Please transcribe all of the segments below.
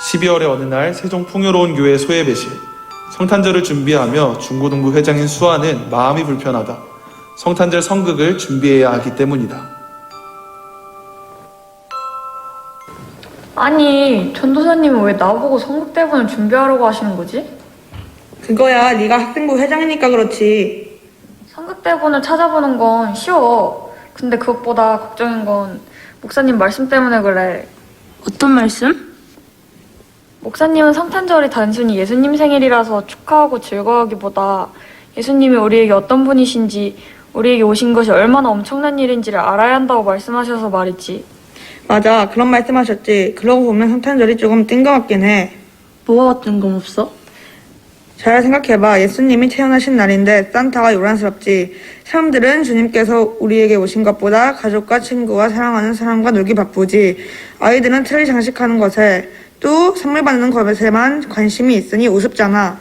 12월의 어느 날 세종 풍요로운 교회 소예배실 성탄절을 준비하며 중고등부 회장인 수아는 마음이 불편하다. 성탄절 성극을 준비해야 하기 때문이다. 아니, 전도사님은 왜 나보고 성극대본을 준비하라고 하시는 거지? 그거야 네가 학생부 회장이니까 그렇지. 성극대본을 찾아보는 건 쉬워. 근데 그것보다 걱정인 건 목사님 말씀 때문에 그래. 어떤 말씀? 목사님은 성탄절이 단순히 예수님 생일이라서 축하하고 즐거워하기보다 예수님이 우리에게 어떤 분이신지 우리에게 오신 것이 얼마나 엄청난 일인지를 알아야 한다고 말씀하셔서 말이지. 맞아 그런 말씀하셨지. 그러고 보면 성탄절이 조금 뜬금없긴 해. 뭐가 뜬금없어? 잘 생각해봐. 예수님이 태어나신 날인데 산타가 요란스럽지. 사람들은 주님께서 우리에게 오신 것보다 가족과 친구와 사랑하는 사람과 놀기 바쁘지. 아이들은 틀을 장식하는 것에 또 선물 받는 것에만 관심이 있으니 우습잖아.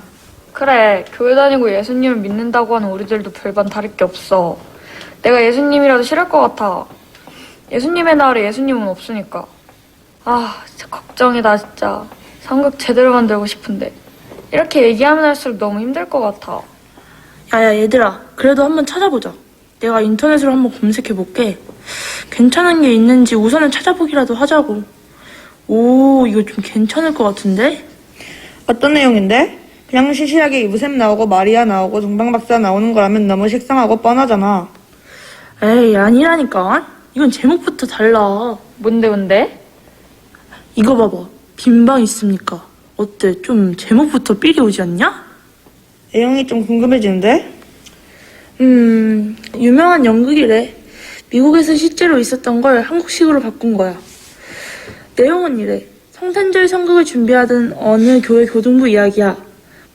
그래, 교회 다니고 예수님을 믿는다고 하는 우리들도 별반 다를 게 없어. 내가 예수님이라도 싫을 것 같아. 예수님의 날에 예수님은 없으니까. 아, 진짜 걱정이다, 진짜. 상극 제대로 만들고 싶은데. 이렇게 얘기하면 할수록 너무 힘들 것 같아. 야야 얘들아 그래도 한번 찾아보자 내가 인터넷으로 한번 검색해볼게 괜찮은 게 있는지 우선은 찾아보기라도 하자고 오 이거 좀 괜찮을 것 같은데? 어떤 내용인데? 그냥 시시하게 요셉 나오고 마리아 나오고 동방박사 나오는 거라면 너무 식상하고 뻔하잖아. 에이 아니라니까 이건 제목부터 달라 뭔데, 뭔데? 이거 봐봐 빈방 있습니까? 어때 좀 제목부터 삘이 오지 않냐? 내용이 좀 궁금해지는데? 음, 유명한 연극이래. 미국에서 실제로 있었던 걸 한국식으로 바꾼 거야. 내용은 이래. 성탄절 성극을 준비하던 어느 교회 교동부 이야기야.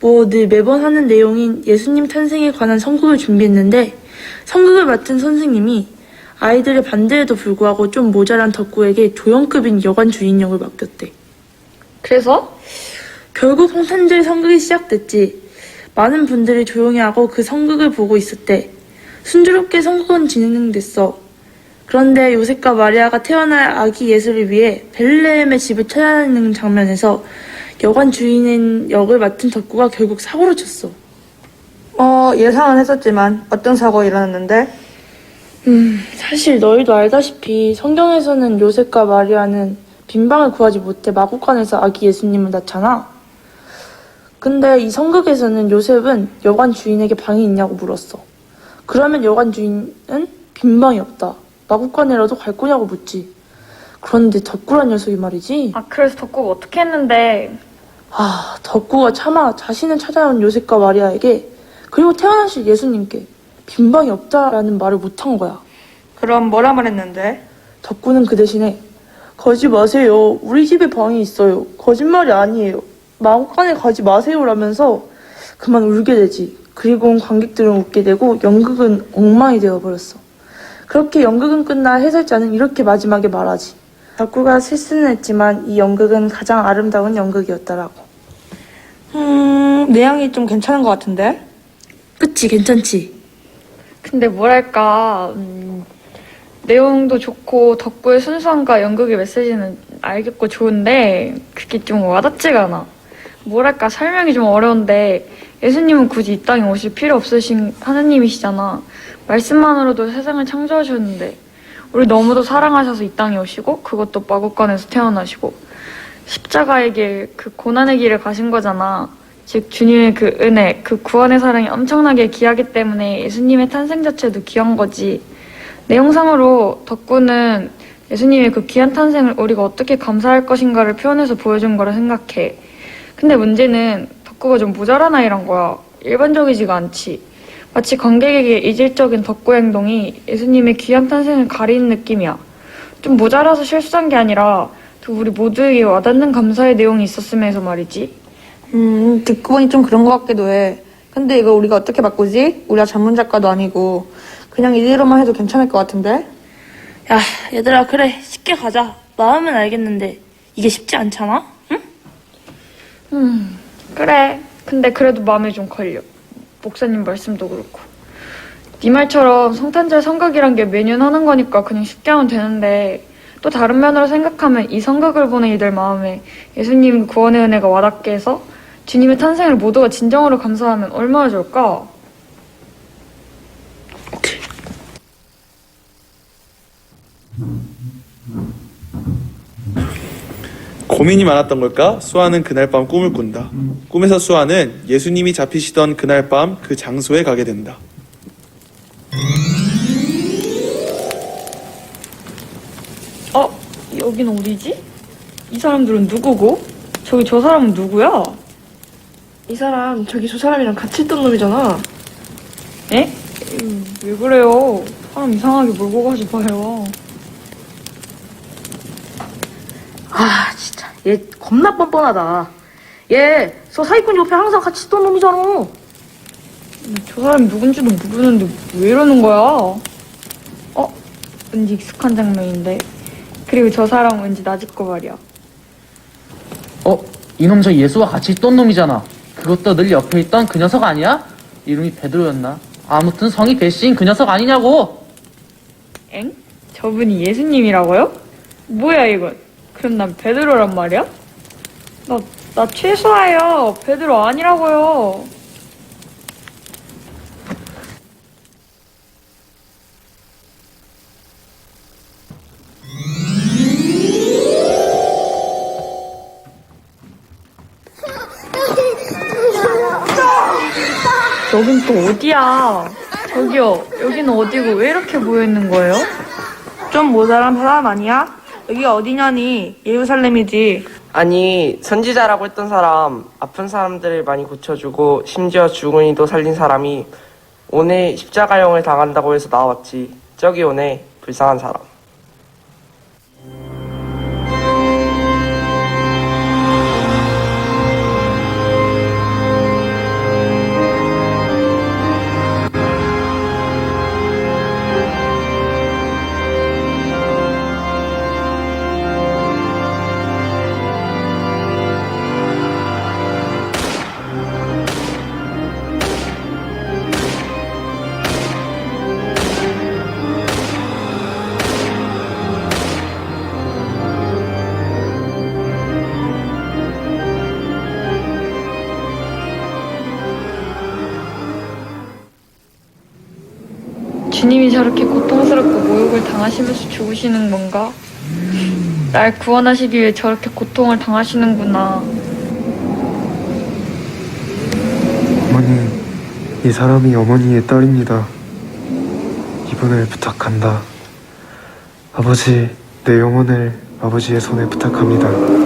뭐 늘 매번 하는 내용인 예수님 탄생에 관한 성극을 준비했는데 성극을 맡은 선생님이 아이들의 반대에도 불구하고 좀 모자란 덕구에게 조연급인 여관 주인 역을 맡겼대. 그래서? 결국 성탄절 성극이 시작됐지. 많은 분들이 조용히 하고 그 성극을 보고 있었대. 순조롭게 성극은 진행됐어. 그런데 요셉과 마리아가 태어날 아기 예수를 위해 벨레헴의 집을 찾아다니는 장면에서 여관 주인인 역을 맡은 덕구가 결국 사고를 쳤어. 어, 예상은 했었지만 어떤 사고가 일어났는데? 음, 사실 너희도 알다시피 성경에서는 요셉과 마리아는 빈방을 구하지 못해 마구간에서 아기 예수님을 낳잖아. 근데 이 성극에서는 요셉은 여관 주인에게 방이 있냐고 물었어. 그러면 여관 주인은 빈방이 없다. 마구간이라도 갈 거냐고 묻지. 그런데 덕구란 녀석이 말이지. 아, 그래서 덕구가 어떻게 했는데. 아, 덕구가 차마 자신을 찾아온 요셉과 마리아에게 그리고 태어나실 예수님께 빈방이 없다라는 말을 못한 거야. 그럼 뭐라 말했는데? 덕구는 그 대신에 가지 마세요. 우리 집에 방이 있어요. 거짓말이 아니에요. 마음간에 가지 마세요라면서 그만 울게 되지. 그리고 관객들은 웃게 되고 연극은 엉망이 되어버렸어. 그렇게 연극은 끝나 해설자는 이렇게 마지막에 말하지. 덕구가 실수는 했지만 이 연극은 가장 아름다운 연극이었다라고. 음, 내용이 좀 괜찮은 것 같은데? 그치 괜찮지? 근데 뭐랄까, 음, 내용도 좋고, 덕구의 순수함과 연극의 메시지는 알겠고 좋은데, 그게 좀 와닿지가 않아. 뭐랄까, 설명이 좀 어려운데, 예수님은 굳이 이 땅에 오실 필요 없으신 하나님이시잖아. 말씀만으로도 세상을 창조하셨는데, 우리 너무도 사랑하셔서 이 땅에 오시고, 그것도 마국간에서 태어나시고, 십자가의 길, 그 고난의 길을 가신 거잖아. 즉, 주님의 그 은혜, 그 구원의 사랑이 엄청나게 귀하기 때문에 예수님의 탄생 자체도 귀한 거지. 내용상으로 덕구는 예수님의 그 귀한 탄생을 우리가 어떻게 감사할 것인가를 표현해서 보여준 거라 생각해. 근데 문제는 덕구가 좀 모자란 아이란 거야. 일반적이지가 않지. 마치 관객에게 이질적인 덕구 행동이 예수님의 귀한 탄생을 가리는 느낌이야. 좀 모자라서 실수한 게 아니라 그 우리 모두에게 와닿는 감사의 내용이 있었으면 해서 말이지. 음, 듣고 보니 좀 그런 것 같기도 해. 근데 이거 우리가 어떻게 바꾸지? 우리가 전문 작가도 아니고. 그냥 이대로만 해도 괜찮을 것 같은데? 야 얘들아 그래 쉽게 가자. 마음은 알겠는데 이게 쉽지 않잖아? 응? 음, 그래. 근데 그래도 마음에 좀 걸려. 목사님 말씀도 그렇고. 네 말처럼 성탄절 성각이란 게 매년 하는 거니까 그냥 쉽게 하면 되는데 또 다른 면으로 생각하면 이 성극을 보는 이들 마음에 예수님 구원의 은혜가 와닿게 해서 주님의 탄생을 모두가 진정으로 감사하면 얼마나 좋을까? 고민이 많았던 걸까? 수아는 그날 밤 꿈을 꾼다. 꿈에서 수아는 예수님이 잡히시던 그날 밤 그 장소에 가게 된다. 어? 여긴 어디지? 이 사람들은 누구고? 저기 저 사람은 누구야? 이 사람 저기 저 사람이랑 같이 있던 놈이잖아. 에? 음, 왜 그래요? 사람 이상하게 몰고 가지 마요. 아 얘 겁나 뻔뻔하다. 얘 저 사기꾼 옆에 항상 같이 있던 놈이잖아. 음, 저 사람이 누군지도 모르는데 왜 이러는 거야? 어? 왠지 익숙한 장면인데. 그리고 저 사람 왠지 나짓거 말이야. 어? 이놈 저 예수와 같이 있던 놈이잖아. 그것도 늘 옆에 있던 그 녀석 아니야? 이름이 베드로였나? 아무튼 성이 베시인 그 녀석 아니냐고! 엥? 저분이 예수님이라고요? 뭐야 이건? 그럼 난 베드로란 말이야? 나, 나 최소아예요. 베드로 아니라고요. 여긴 또 어디야? 저기요, 여기는 어디고 왜 이렇게 모여있는 거예요? 좀 모자란 사람 아니야? 여기가 어디냐니? 예루살렘이지. 아니 선지자라고 했던 사람 아픈 사람들을 많이 고쳐주고 심지어 죽은 이도 살린 사람이 오늘 십자가형을 당한다고 해서 나왔지 저기 오네 불쌍한 사람 주님이 저렇게 고통스럽고 모욕을 당하시면서 죽으시는 건가? 날 구원하시기 위해 저렇게 고통을 당하시는구나. 어머니, 이 사람이 어머니의 딸입니다. 이분을 부탁한다. 아버지, 내 영혼을 아버지의 손에 부탁합니다.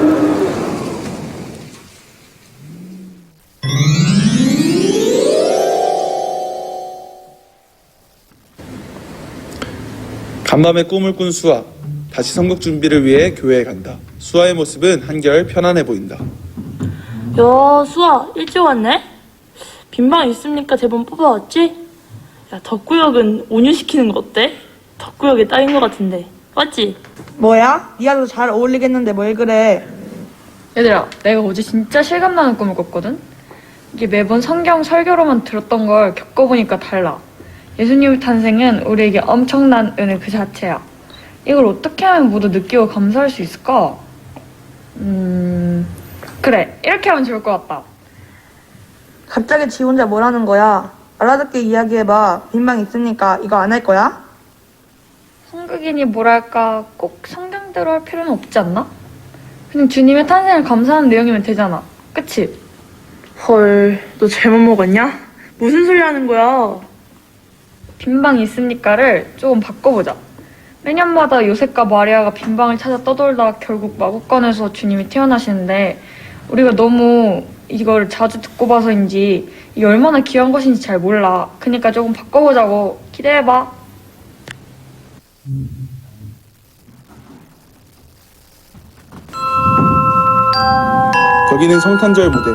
간밤에 꿈을 꾼 수아. 다시 성극 준비를 위해 교회에 간다. 수아의 모습은 한결 편안해 보인다. 야, 수아, 일찍 왔네? 빈방 있습니까? 대본 뽑아왔지? 야, 덕구역은 온유시키는 거 어때? 덕구역에 딱인 거 같은데. 맞지? 뭐야? 니가 더잘 어울리겠는데 뭘 그래? 얘들아, 내가 어제 진짜 실감나는 꿈을 꿨거든? 이게 매번 성경 설교로만 들었던 걸 겪어보니까 달라. 예수님의 탄생은 우리에게 엄청난 은혜 그 자체야. 이걸 어떻게 하면 모두 느끼고 감사할 수 있을까? 음, 그래. 이렇게 하면 좋을 것 같다. 갑자기 지 혼자 뭐라는 거야? 알아듣게 이야기해봐. 빈방 있으니까 이거 안 할 거야? 성극이니 뭐랄까 꼭 성경대로 할 필요는 없지 않나? 그냥 주님의 탄생을 감사하는 내용이면 되잖아. 그치? 헐, 너 잘못 먹었냐? 무슨 소리 하는 거야? 빈방이 있습니까를 조금 바꿔보자. 매년마다 요셉과 마리아가 빈방을 찾아 떠돌다 결국 마구간에서 주님이 태어나시는데 우리가 너무 이걸 자주 듣고 봐서인지 이게 얼마나 귀한 것인지 잘 몰라. 그니까 조금 바꿔보자고. 기대해봐. 거기는 성탄절 무대.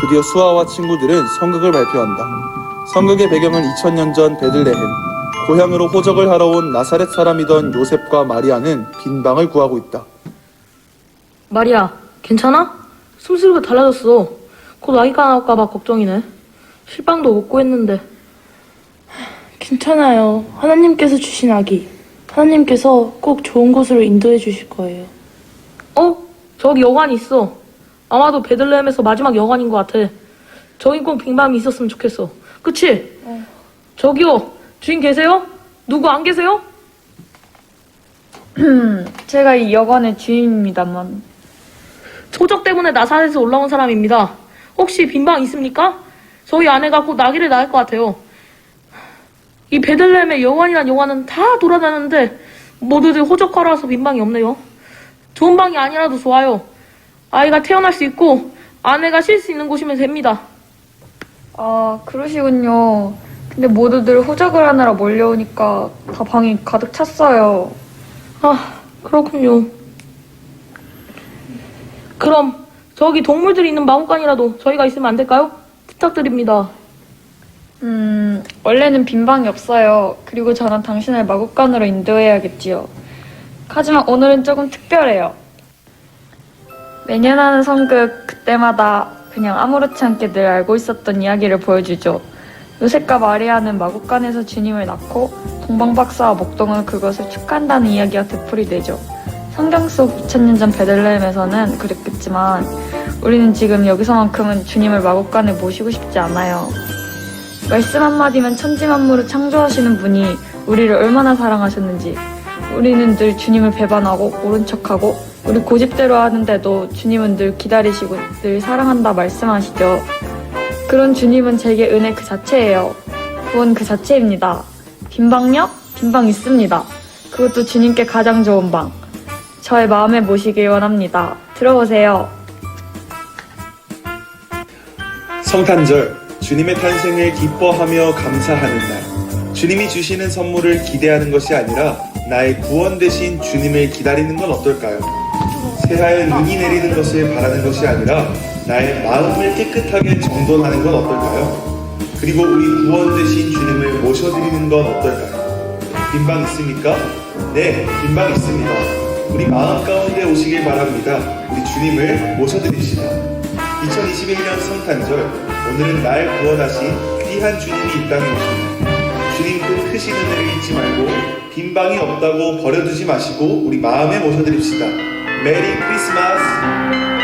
드디어 수아와 친구들은 성극을 발표한다. 성극의 배경은 2000년 전 베들레헴. 고향으로 호적을 하러 온 나사렛 사람이던 요셉과 마리아는 빈 방을 구하고 있다. 마리아, 괜찮아? 숨소리가 달라졌어. 곧 아기가 나올까봐 걱정이네. 실방도 못 구했는데. 괜찮아요. 하나님께서 주신 아기. 하나님께서 꼭 좋은 곳으로 인도해 주실 거예요. 어? 저기 여관이 있어. 아마도 베들레헴에서 마지막 여관인 것 같아. 저기 꼭 빙방이 있었으면 좋겠어. 그치? 저기요. 주인 계세요? 누구 안 계세요? 제가 이 여관의 주인입니다만. 초적 때문에 나사렛에서 올라온 사람입니다. 혹시 빈방 있습니까? 저희 아내가 곧 아기를 낳을 것 같아요. 이 베들레헴의 여관이란 여관은 다 돌아다녔는데 모두들 호적하라서 빈방이 없네요. 좋은 방이 아니라도 좋아요. 아이가 태어날 수 있고 아내가 쉴 수 있는 곳이면 됩니다. 아, 그러시군요. 근데 모두들 호적을 하느라 몰려오니까 다 방이 가득 찼어요. 아, 그렇군요. 그럼 저기 동물들이 있는 마구간이라도 저희가 있으면 안 될까요? 부탁드립니다. 음, 원래는 빈 방이 없어요. 그리고 저는 당신을 마국간으로 인도해야겠지요. 하지만 오늘은 조금 특별해요. 매년 하는 성극 그때마다 그냥 아무렇지 않게 늘 알고 있었던 이야기를 보여주죠. 요셉과 마리아는 마국간에서 주님을 낳고 동방박사와 목동은 그것을 축하한다는 이야기가 되풀이되죠. 성경 속 2000년 전 베들레헴에서는 그랬겠지만 우리는 지금 여기서만큼은 주님을 마국간에 모시고 싶지 않아요. 말씀 한마디면 천지 만물을 창조하시는 분이 우리를 얼마나 사랑하셨는지 우리는 늘 주님을 배반하고 모른 척하고 우리 고집대로 하는데도 주님은 늘 기다리시고 늘 사랑한다 말씀하시죠. 그런 주님은 제게 은혜 그 자체예요. 구원 그 자체입니다. 빈방요? 빈방 있습니다. 그것도 주님께 가장 좋은 방. 저의 마음에 모시길 원합니다. 들어오세요. 성탄절, 주님의 탄생을 기뻐하며 감사하는 날. 주님이 주시는 선물을 기대하는 것이 아니라 나의 구원 대신 주님을 기다리는 건 어떨까요? 새하얀 눈이 내리는 것을 바라는 것이 아니라 나의 마음을 깨끗하게 정돈하는 건 어떨까요? 그리고 우리 구원 대신 주님을 모셔드리는 건 어떨까요? 빈방 있습니까? 네, 빈방 있습니다. 우리 마음 가운데 오시길 바랍니다. 우리 주님을 모셔드립시다. 2021년 성탄절 오늘은 날 구원하신 귀한 주님이 이 땅에 오십니다. 그 크신 은혜를 잊지 말고 빈 방이 없다고 버려두지 마시고 우리 마음에 모셔드립시다. 메리 크리스마스.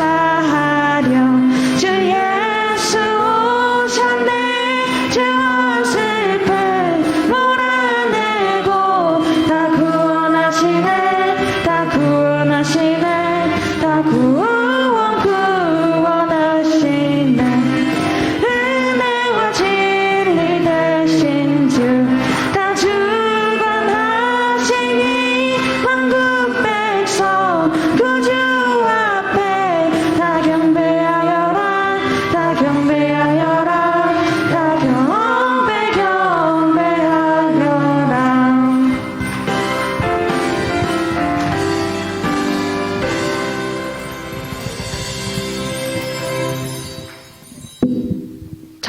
side.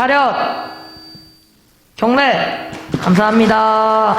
차렷! 경례! 감사합니다.